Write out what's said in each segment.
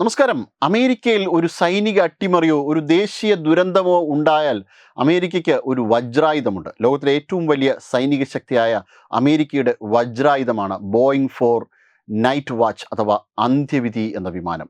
നമസ്കാരം. അമേരിക്കയിൽ ഒരു സൈനിക അട്ടിമറിയോ ഒരു ദേശീയ ദുരന്തമോ ഉണ്ടായാൽ അമേരിക്കയ്ക്ക് ഒരു വജ്രായുധമുണ്ട്. ലോകത്തിലെ ഏറ്റവും വലിയ സൈനിക ശക്തിയായ അമേരിക്കയുടെ വജ്രായുധമാണ് ബോയിങ് ഫോർ നൈറ്റ് വാച്ച് അഥവാ അന്ത്യവിധി എന്ന വിമാനം.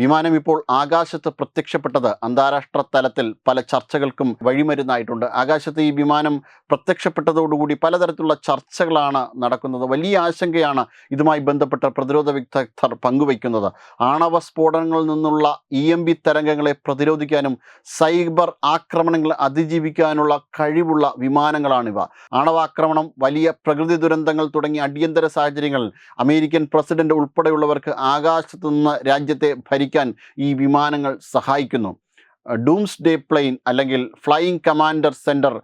വിമാനം ഇപ്പോൾ ആകാശത്ത് പ്രത്യക്ഷപ്പെട്ടത് അന്താരാഷ്ട്ര തലത്തിൽ പല ചർച്ചകൾക്കും വഴിമരുന്നായിട്ടുണ്ട്. ആകാശത്ത് ഈ വിമാനം പ്രത്യക്ഷപ്പെട്ടതോടുകൂടി പലതരത്തിലുള്ള ചർച്ചകളാണ് നടക്കുന്നത്. വലിയ ആശങ്കയാണ് ഇതുമായി ബന്ധപ്പെട്ട പ്രതിരോധ വിദഗ്ധർ പങ്കുവയ്ക്കുന്നത്. ആണവ സ്ഫോടനങ്ങളിൽ നിന്നുള്ള ഇ എം ബി തരംഗങ്ങളെ പ്രതിരോധിക്കാനും സൈബർ ആക്രമണങ്ങളെ അതിജീവിക്കാനുള്ള കഴിവുള്ള വിമാനങ്ങളാണിവ. ആണവാക്രമണം വലിയ പ്രകൃതി ദുരന്തങ്ങൾ തുടങ്ങിയ അടിയന്തര സാഹചര്യങ്ങളിൽ അമേരിക്കൻ പ്രസിഡന്റ് ഉൾപ്പെടെയുള്ളവർക്ക് ആകാശത്തു നിന്ന് രാജ്യത്തെ ഭരിക്കാൻ ഈ വിമാനങ്ങൾ സഹായിക്കുന്നു. ഡൂംസ് ഡേ പ്ലെയിൻ അല്ലെങ്കിൽ ഫ്ലൈയിങ് കമാൻഡർ സെന്റർ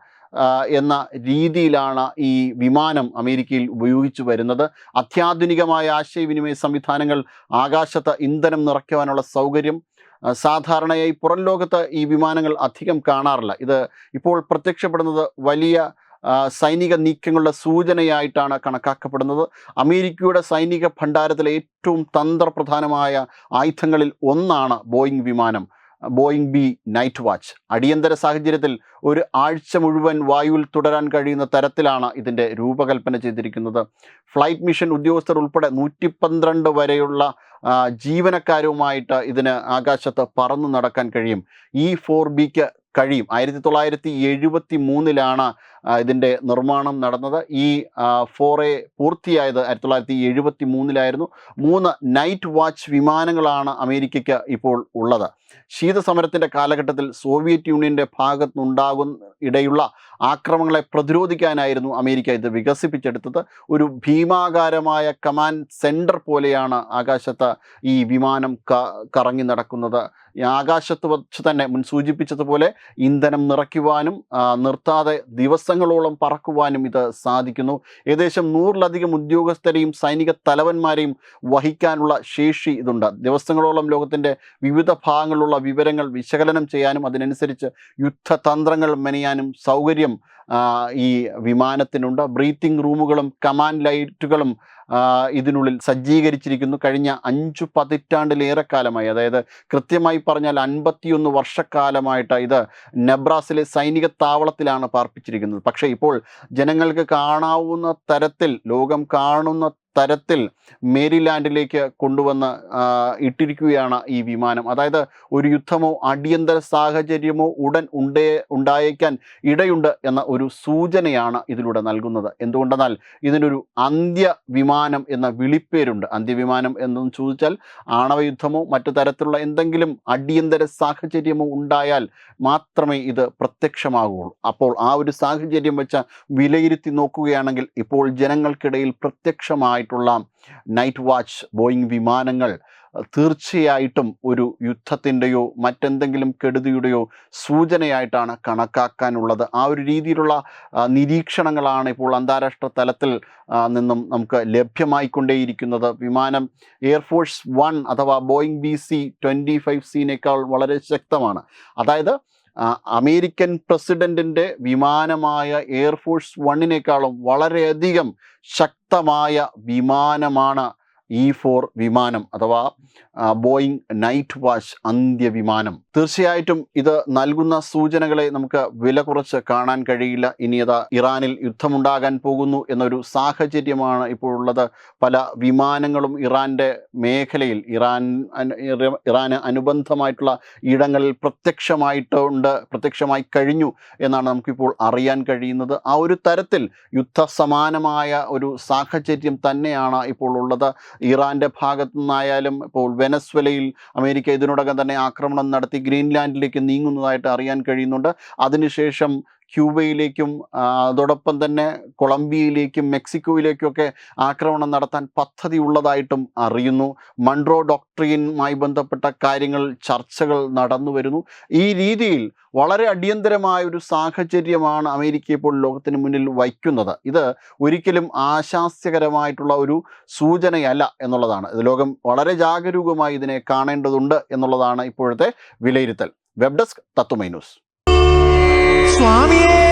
എന്ന രീതിയിലാണ് ഈ വിമാനം അമേരിക്കയിൽ ഉപയോഗിച്ചു വരുന്നത്. അത്യാധുനികമായ ആശയവിനിമയ സംവിധാനങ്ങൾ ആകാശത്ത് ഇന്ധനം നിറയ്ക്കുവാനുള്ള സൗകര്യം സാധാരണയായി പുറം ലോകത്ത് ഈ വിമാനങ്ങൾ അധികം കാണാറില്ല. ഇത് ഇപ്പോൾ പ്രത്യക്ഷപ്പെടുന്നത് വലിയ സൈനിക നീക്കങ്ങളുടെ സൂചനയായിട്ടാണ് കണക്കാക്കപ്പെടുന്നത്. അമേരിക്കയുടെ സൈനിക ഭണ്ഡാരത്തിലെ ഏറ്റവും തന്ത്രപ്രധാനമായ ആയുധങ്ങളിൽ ഒന്നാണ് ബോയിങ് വിമാനം ബോയിങ് ബി നൈറ്റ് വാച്ച്. അടിയന്തര സാഹചര്യത്തിൽ ഒരു ആഴ്ച മുഴുവൻ വായുവിൽ തുടരാൻ കഴിയുന്ന തരത്തിലാണ് ഇതിന്റെ രൂപകൽപ്പന ചെയ്തിരിക്കുന്നത്. ഫ്ലൈറ്റ് മിഷൻ ഉദ്യോഗസ്ഥർ ഉൾപ്പെടെ നൂറ്റി പന്ത്രണ്ട് വരെയുള്ള ജീവനക്കാരുമായിട്ട് ഇതിന് ആകാശത്ത് പറന്നു നടക്കാൻ കഴിയും. ഈ ഫോർ ബിക്ക് കഴിയും. ആയിരത്തി തൊള്ളായിരത്തി എഴുപത്തി മൂന്നിലാണ് ഇതിന്റെ നിർമ്മാണം നടന്നത്. ഈ ഫോറെ പൂർത്തിയായത് ആയിരത്തി തൊള്ളായിരത്തി എഴുപത്തി മൂന്നിലായിരുന്നു മൂന്ന് നൈറ്റ് വാച്ച് വിമാനങ്ങളാണ് അമേരിക്കയ്ക്ക് ഇപ്പോൾ ഉള്ളത്. ശീതസമരത്തിന്റെ കാലഘട്ടത്തിൽ സോവിയറ്റ് യൂണിയന്റെ ഭാഗത്തുനിന്നുണ്ടാകുന്ന ഇടയുള്ള ആക്രമണങ്ങളെ പ്രതിരോധിക്കാനായിരുന്നു അമേരിക്ക ഇത് വികസിപ്പിച്ചെടുത്തത്. ഒരു ഭീമാകാരമായ കമാൻഡ് സെന്റർ പോലെയാണ് ആകാശത്ത് ഈ വിമാനം കറങ്ങി നടക്കുന്നത്. ആകാശത്ത് വച്ച് തന്നെ മുൻ സൂചിപ്പിച്ചതുപോലെ ഇന്ധനം നിറയ്ക്കുവാനും നിർത്താതെ നിർത്താതെ ദിവസങ്ങളോളം പറക്കുവാനും ഇത് സാധിക്കുന്നു. ഏകദേശം നൂറിലധികം ഉദ്യോഗസ്ഥരെയും സൈനിക തലവന്മാരെയും വഹിക്കാനുള്ള ശേഷി ഇതുണ്ട്. ദിവസങ്ങളോളം ലോകത്തിന്റെ വിവിധ ഭാഗങ്ങളിലുള്ള വിവരങ്ങൾ വിശകലനം ചെയ്യാനും അതിനനുസരിച്ച് യുദ്ധതന്ത്രങ്ങൾ മെനയാനും സൗകര്യം ഈ വിമാനത്തിനുണ്ട്. ബ്രീത്തിങ് റൂമുകളും കമാൻഡ് ലൈറ്റുകളും ഇതിനുള്ളിൽ സജ്ജീകരിച്ചിരിക്കുന്നു. കഴിഞ്ഞ അഞ്ചു പതിറ്റാണ്ടിലേറെ കാലമായി അതായത് കൃത്യമായി പറഞ്ഞാൽ അൻപത്തിയൊന്ന് വർഷക്കാലമായിട്ട് ഇത് നെബ്രാസിലെ സൈനിക താവളത്തിലാണ് പാർപ്പിച്ചിരിക്കുന്നത്. പക്ഷേ ഇപ്പോൾ ജനങ്ങൾക്ക് കാണാവുന്ന തരത്തിൽ ലോകം കാണുന്ന തരത്തിൽ മേരിലാൻഡിലേക്ക് കൊണ്ടുവന്ന് ഇട്ടിരിക്കുകയാണ് ഈ വിമാനം. അതായത് ഒരു യുദ്ധമോ അടിയന്തര സാഹചര്യമോ ഉടൻ ഉണ്ടേ ഉണ്ടായേക്കാൻ ഇടയുണ്ട് എന്ന ഒരു സൂചനയാണ് ഇതിലൂടെ നൽകുന്നത്. എന്തുകൊണ്ടെന്നാൽ ഇതിനൊരു അന്ത്യ വിമാനം എന്ന വിളിപ്പേരുണ്ട്. അന്ത്യവിമാനം എന്നും ചോദിച്ചാൽ ആണവയുദ്ധമോ മറ്റു തരത്തിലുള്ള എന്തെങ്കിലും അടിയന്തര സാഹചര്യമോ ഉണ്ടായാൽ മാത്രമേ ഇത് പ്രത്യക്ഷമാകുകയുള്ളൂ. അപ്പോൾ ആ ഒരു സാഹചര്യം വെച്ച് വിലയിരുത്തി നോക്കുകയാണെങ്കിൽ ഇപ്പോൾ ജനങ്ങൾക്കിടയിൽ പ്രത്യക്ഷമായിട്ടുള്ള നൈറ്റ് വാച്ച് ബോയിങ് വിമാനങ്ങൾ തീർച്ചയായിട്ടും ഒരു യുദ്ധത്തിന്റെയോ മറ്റെന്തെങ്കിലും കെടുതിയുടെയോ സൂചനയായിട്ടാണ് കണക്കാക്കാനുള്ളത്. ആ ഒരു രീതിയിലുള്ള നിരീക്ഷണങ്ങളാണ് ഇപ്പോൾ അന്താരാഷ്ട്ര തലത്തിൽ നിന്നും നമുക്ക് ലഭ്യമായിക്കൊണ്ടേയിരിക്കുന്നത്. വിമാനം എയർഫോഴ്സ് വൺ അഥവാ Boeing B C twenty five വളരെ ശക്തമാണ്. അതായത് അമേരിക്കൻ പ്രസിഡന്റിന്റെ വിമാനമായ എയർഫോഴ്സ് വണ്ണിനേക്കാളും വളരെയധികം ശക്തമായ വിമാനമാണ് ഇ ഫോർ വിമാനം അഥവാ ബോയിങ് നൈറ്റ് വാച്ച് അന്ത്യവിമാനം തീർച്ചയായിട്ടും ഇത് നൽകുന്ന സൂചനകളെ നമുക്ക് വില കുറച്ച് കാണാൻ കഴിയില്ല. ഇനി ഇറാനിൽ യുദ്ധമുണ്ടാകാൻ പോകുന്നു എന്നൊരു സാഹചര്യമാണ് ഇപ്പോൾ ഉള്ളത് പല വിമാനങ്ങളും ഇറാന്റെ മേഖലയിൽ ഇറാൻ ഇറാന് അനുബന്ധമായിട്ടുള്ള ഇടങ്ങളിൽ പ്രത്യക്ഷമായിട്ടുണ്ട് പ്രത്യക്ഷമായി കഴിഞ്ഞു എന്നാണ് നമുക്കിപ്പോൾ അറിയാൻ കഴിയുന്നത്. ആ ഒരു തരത്തിൽ യുദ്ധസമാനമായ ഒരു സാഹചര്യം തന്നെയാണ് ഇപ്പോൾ ഉള്ളത്. ഇറാന്റെ ഭാഗത്തു നിന്നായാലും ഇപ്പോൾ വെനസ്വലയിൽ അമേരിക്ക ഇതിനോടകം തന്നെ ആക്രമണം നടത്തി ഗ്രീൻലാൻഡിലേക്ക് നീങ്ങുന്നതായിട്ട് അറിയാൻ കഴിയുന്നുണ്ട്. അതിനുശേഷം ക്യൂബയിലേക്കും അതോടൊപ്പം തന്നെ കൊളംബിയയിലേക്കും മെക്സിക്കോയിലേക്കുമൊക്കെ ആക്രമണം നടത്താൻ പദ്ധതി ഉള്ളതായിട്ടും അറിയുന്നു. മൺട്രോ ഡോക്ട്രീനുമായി ബന്ധപ്പെട്ട കാര്യങ്ങൾ ചർച്ചകൾ നടന്നു വരുന്നു. ഈ രീതിയിൽ വളരെ അടിയന്തരമായ ഒരു സാഹചര്യമാണ് അമേരിക്ക ഇപ്പോൾ ലോകത്തിന് മുന്നിൽ വയ്ക്കുന്നത്. ഇത് ഒരിക്കലും ആശാസ്യകരമായിട്ടുള്ള ഒരു സൂചനയല്ല എന്നുള്ളതാണ്. ലോകം വളരെ ജാഗരൂകമായി ഇതിനെ കാണേണ്ടതുണ്ട് എന്നുള്ളതാണ് ഇപ്പോഴത്തെ വിലയിരുത്തൽ. Web desk Tatwamayi news. சுவாமியே